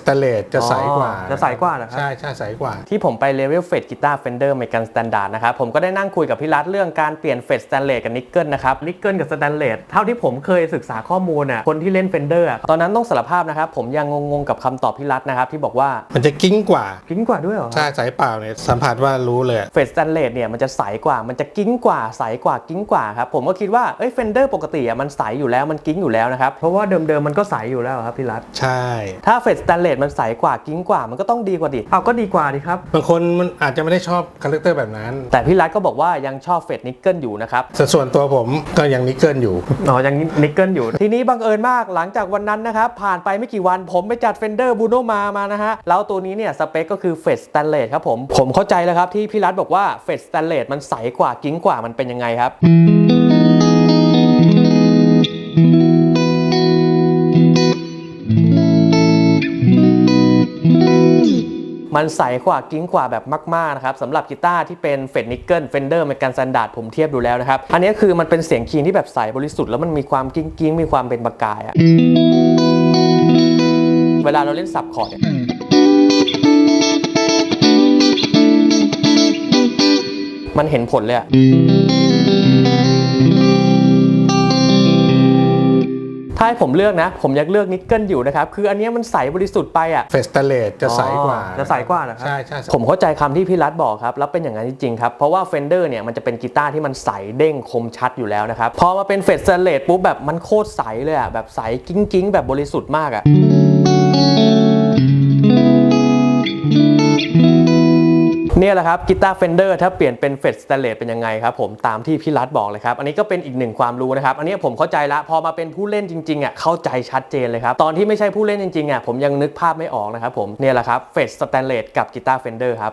สเตเลตจะใสกว่าอ๋อจะใสกว่าเหรอครับ ใช่ใช่ใสกว่า ที่ผมไปเลเวลเฟดกีตาร์เฟนเดอร์เมกันสแตนดาร์ดนะครับ ผมก็ได้นั่งคุยกับพี่รัฐเรื่องการเปลี่ยนเฟดสแตนเลสกับนิกเกิลนะครับ นิกเกิลกับสแตนเลสเท่าที่ผมเคยศึกษาข้อมูลอะคนที่เล่นเฟนเดอร์ตอนนั้นต้องสารภาพนะครับ ผมยังงงๆกับคำตอบพี่รัฐนะครับที่บอกว่ามันจะกิ้งกว่า กิ้งกว่าด้วยเหรอ ใช่ใสเปล่าเนี่ยสัมผัสว่ารู้เลยเฟดสแตนเลสเนี่ยมันจะใสกว่ามันจะกิ้งกว่าใสกว่ากิ้งกว่าครับผมก็คิดว่าเอ้ยเฟนเดอร์ปกติอะมันใสอยู่แล้วมันกิ้งอยู่แล้วนะครับเพราะว่าเดิมๆมันก็ใสอยู่แล้วครับพี่รัฐใช่ถ้าเฟดสแตนเลสมันใสกว่ากิ้งกว่ามันก็ต้องดีกว่าดิเอาก็ดีกว่าดิครับ บางคนมันอาจจะไม่ได้ชอบคาแรคเตอร์แบบนั้น แต่พี่รัฐก็บอกว่ายังชอบเฟดนิกเกิลอยู่นะครับแต่ส่วนตัวผมก็ยังนิกเกิลอยู่ อ๋อยังนิกเกิลอยู่ ทีนี้บังเอิญมากหลังจากวันนั้นนะครับ ผ่านไปไม่กี่วันผมไปจัดเฟนเดอร์บูโนมามานะฮะ แล้วตัวนี้เนี่ยสเปคก็คือเฟดสแตนเลสครับผม ผมเข้าใจแล้วครับที่พี่รัฐบอกว่าเฟดสแตนเลสมันใสกว่ากิ้งกว่ามันเป็นยังไงครับ มันใสกว่ากิ้งกว่าแบบมากๆนะครับสำหรับกีตาร์ที่เป็นเฟดนิกเกิลเฟนเดอร์เมกันซันดาร์ดผมเทียบดูแล้วนะครับ อันนี้คือมันเป็นเสียงคีนที่แบบใสบริสุทธิ์แล้วมันมีความกิ้งกิ้งมีความเป็นประกายอะเวลาเราเล่นสับคอร์ดเนี่ยมันเห็นผลเลยอะ ถ้าให้ผมเลือกนะ ผมอยากเลือกนิกเกิลอยู่นะครับ คืออันเนี้ยมันใสบริสุทธิ์ไปอะเฟสเตเลตจะใสกว่าอ๋อจะใสกว่าเหรอครับใช่ใช่ผมเข้าใจคำที่พี่รัฐบอกครับ แล้วเป็นอย่างนั้นจริงๆครับ เพราะว่า Fender เนี่ยมันจะเป็นกีตาร์ที่มันใสเด้งคมชัดอยู่แล้วนะครับ พอมาเป็นเฟดสเลตปุ๊บแบบมันโคตรใสเลยอะแบบใสกิ้งๆ แบบบริสุทธิ์มากอะ เนี่ยแหละครับกีตาร์เฟนเดอร์ถ้าเปลี่ยนเป็นเฟดสเตเลตเป็นยังไงครับผมตามที่พี่รัฐบอกเลยครับ อันนี้ก็เป็นอีกหนึ่งความรู้นะครับ อันนี้ผมเข้าใจละพอมาเป็นผู้เล่นจริงๆอะเข้าใจชัดเจนเลยครับ ตอนที่ไม่ใช่ผู้เล่นจริงๆอะผมยังนึกภาพไม่ออกนะครับผมเนี่ยแหละครับเฟดสแตนเลสกับกีตาร์เฟนเดอร์ครับ